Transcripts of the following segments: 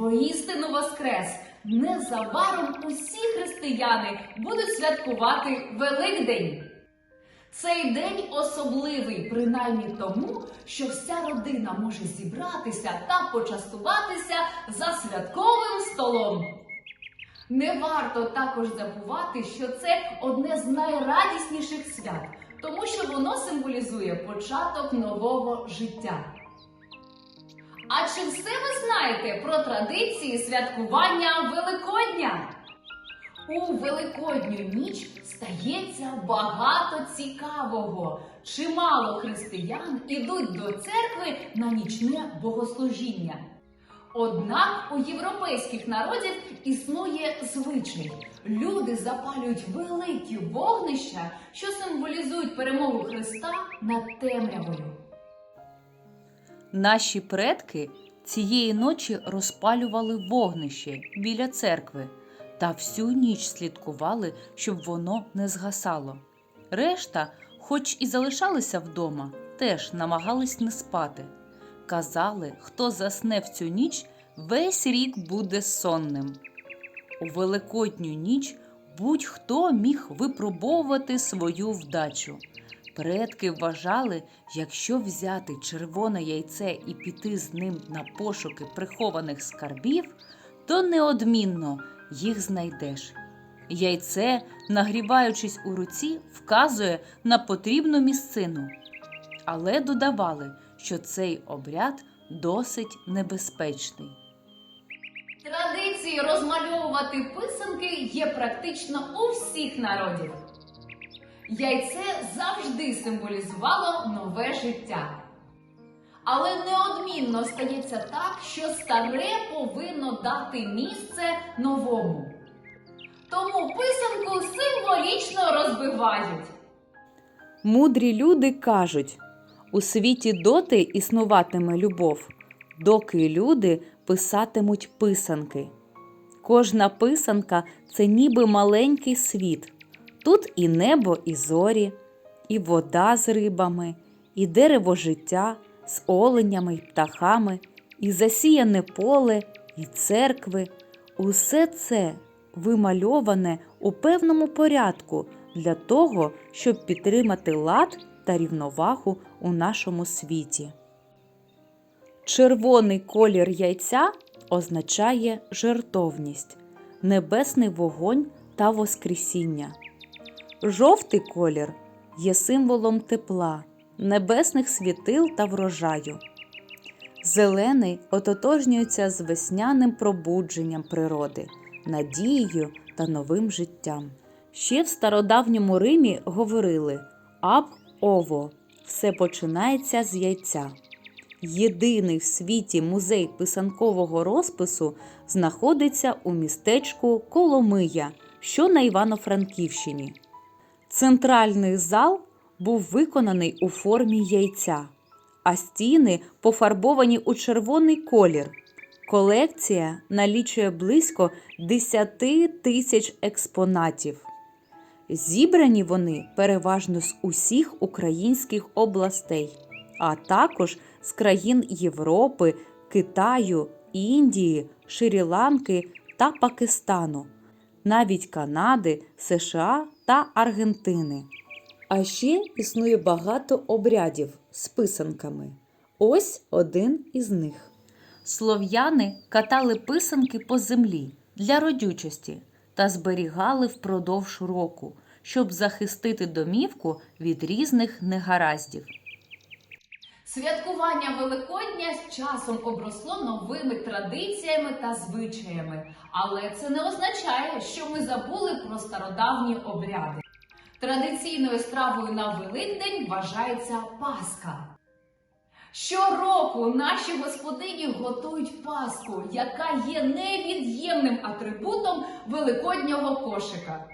воістину воскрес. Незабаром усі християни будуть святкувати Великдень. Цей день особливий, принаймні тому, що вся родина може зібратися та почастуватися за святковим столом. Не варто також забувати, що це одне з найрадісніших свят, тому що воно символізує початок нового життя. А чи все ви знаєте про традиції святкування Великодня? У Великодню ніч стається багато цікавого. Чимало християн ідуть до церкви на нічне богослужіння. Однак у європейських народів існує звичай. Люди запалюють великі вогнища, що символізують перемогу Христа над темрявою. Наші предки цієї ночі розпалювали вогнище біля церкви та всю ніч слідкували, щоб воно не згасало. Решта, хоч і залишалися вдома, теж намагались не спати. Казали, хто засне в цю ніч, весь рік буде сонним. У великодню ніч будь-хто міг випробовувати свою вдачу. Предки вважали, якщо взяти червоне яйце і піти з ним на пошуки прихованих скарбів, то неодмінно їх знайдеш. Яйце, нагріваючись у руці, вказує на потрібну місцину. Але додавали, що цей обряд досить небезпечний. Традиції розмальовувати писанки є практично у всіх народів. Яйце завжди символізувало нове життя. Але неодмінно стається так, що старе повинно дати місце новому. Тому писанку символічно розбивають. Мудрі люди кажуть: у світі доти існуватиме любов, доки люди писатимуть писанки. Кожна писанка це ніби маленький світ. Тут і небо, і зорі, і вода з рибами, і дерево життя з оленями й птахами, і засіяне поле, і церкви. Усе це вимальоване у певному порядку для того, щоб підтримати лад та рівновагу у нашому світі. Червоний колір яйця означає жертовність, небесний вогонь та воскресіння. Жовтий колір є символом тепла, небесних світил та врожаю. Зелений ототожнюється з весняним пробудженням природи, надією та новим життям. Ще в стародавньому Римі говорили аб ово все починається з яйця. Єдиний в світі музей писанкового розпису знаходиться у містечку Коломия, що на Івано-Франківщині. Центральний зал був виконаний у формі яйця, а стіни пофарбовані у червоний колір. Колекція налічує близько 10 тисяч експонатів. Зібрані вони переважно з усіх українських областей, а також з країн Європи, Китаю, Індії, Шрі-Ланки та Пакистану, навіть Канади, США та Аргентини. А ще існує багато обрядів з писанками. Ось один із них. Слов'яни катали писанки по землі для родючості та зберігали впродовж року, щоб захистити домівку від різних негараздів. Святкування Великодня з часом обросло новими традиціями та звичаями, але це не означає, що ми забули про стародавні обряди. Традиційною стравою на Великдень вважається Пасха. Щороку наші господині готують Пасху, яка є невід'ємним атрибутом великоднього кошика.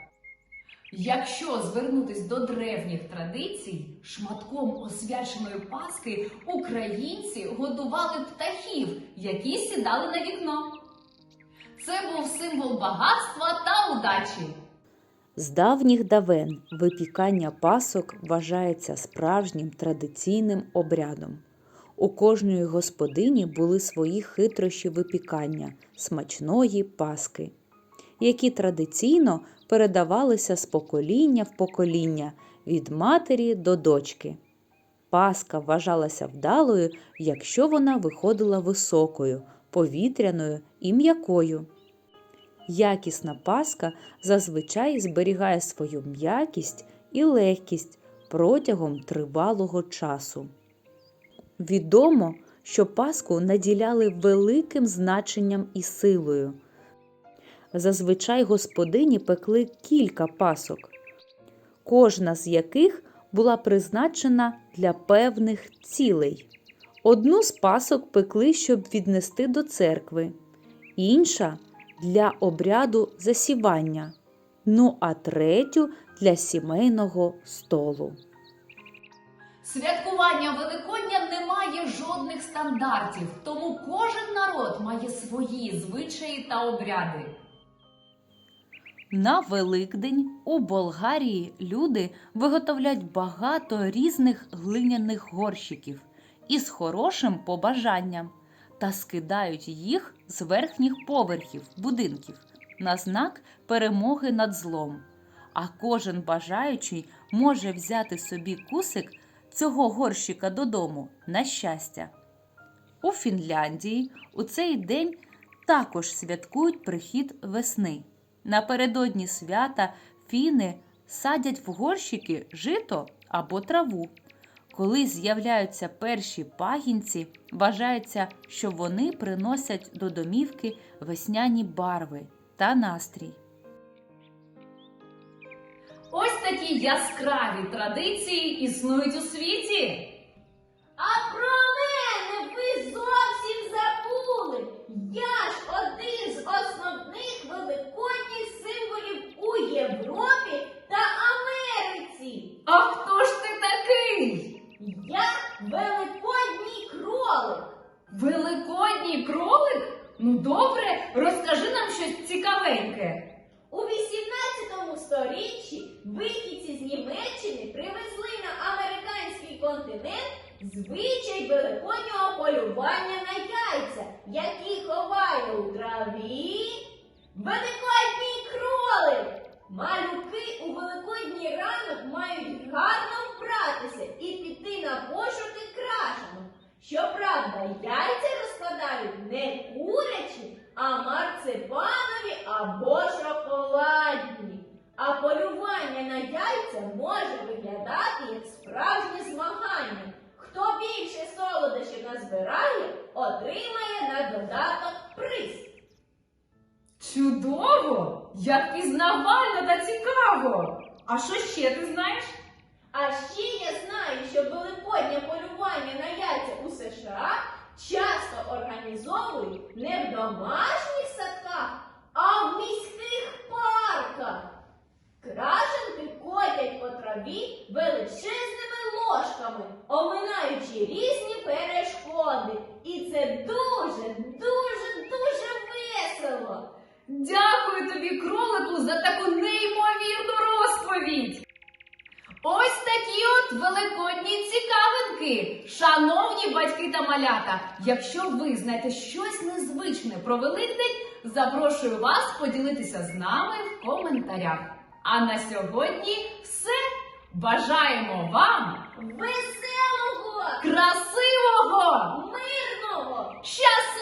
Якщо звернутись до древніх традицій, шматком освяченої Пасхи українці годували птахів, які сідали на вікно. Це був символ багатства та удачі. З давніх давен випікання пасок вважається справжнім традиційним обрядом. У кожної господині були свої хитрощі випікання смачної паски, які традиційно передавалися з покоління в покоління від матері до дочки. Паска вважалася вдалою, якщо вона виходила високою, повітряною і м'якою. Якісна паска зазвичай зберігає свою м'якість і легкість протягом тривалого часу. Відомо, що паску наділяли великим значенням і силою. Зазвичай господині пекли кілька пасок, кожна з яких була призначена для певних цілей. Одну з пасок пекли, щоб віднести до церкви, інша для обряду засівання, ну а третю для сімейного столу. Святкування Великодня не має жодних стандартів, тому кожен народ має свої звичаї та обряди. На Великдень у Болгарії люди виготовляють багато різних глиняних горщиків із хорошим побажанням та скидають їх з верхніх поверхів будинків на знак перемоги над злом. А кожен бажаючий може взяти собі кусик цього горщика додому на щастя. У Фінляндії у цей день також святкують прихід весни. Напередодні свята фіни садять в горщики жито або траву. Коли з'являються перші пагінці, вважається, що вони приносять до домівки весняні барви та настрій. Ось такі яскраві традиції існують у світі. А про мене ви зовсім забули. Я ж один з основних великодніх символів у Європі та Америці. А хто ж ти такий? Я великодній кролик. Великодній кролик? Ну добре, розкажи нам щось цікавеньке. У 18 сторіччі вихідці з Німеччини привезли на американський континент звичай великоднього полювання на яйця, які ховає у траві великодній кролик. Малюки у великодній ранок мають гарно вбратися і піти на пошуки крашенок. Щоправда, яйця розкладають не курячі, а марципанові або шоколадні. А на яйця може виглядати як справжнє змагання. Хто більше солодощів назбирає, отримає на додаток приз. Чудово! Як пізнавально та цікаво! А що ще ти знаєш? А ще я знаю, що великоднє полювання на яйця у США часто організовують не в домашніх садках, а в міських Великодні цікавинки, шановні батьки та малята. Якщо ви знаєте щось незвичне про Великдень, запрошую вас поділитися з нами в коментарях. А на сьогодні все. Бажаємо вам веселого, красивого, мирного, щасливого!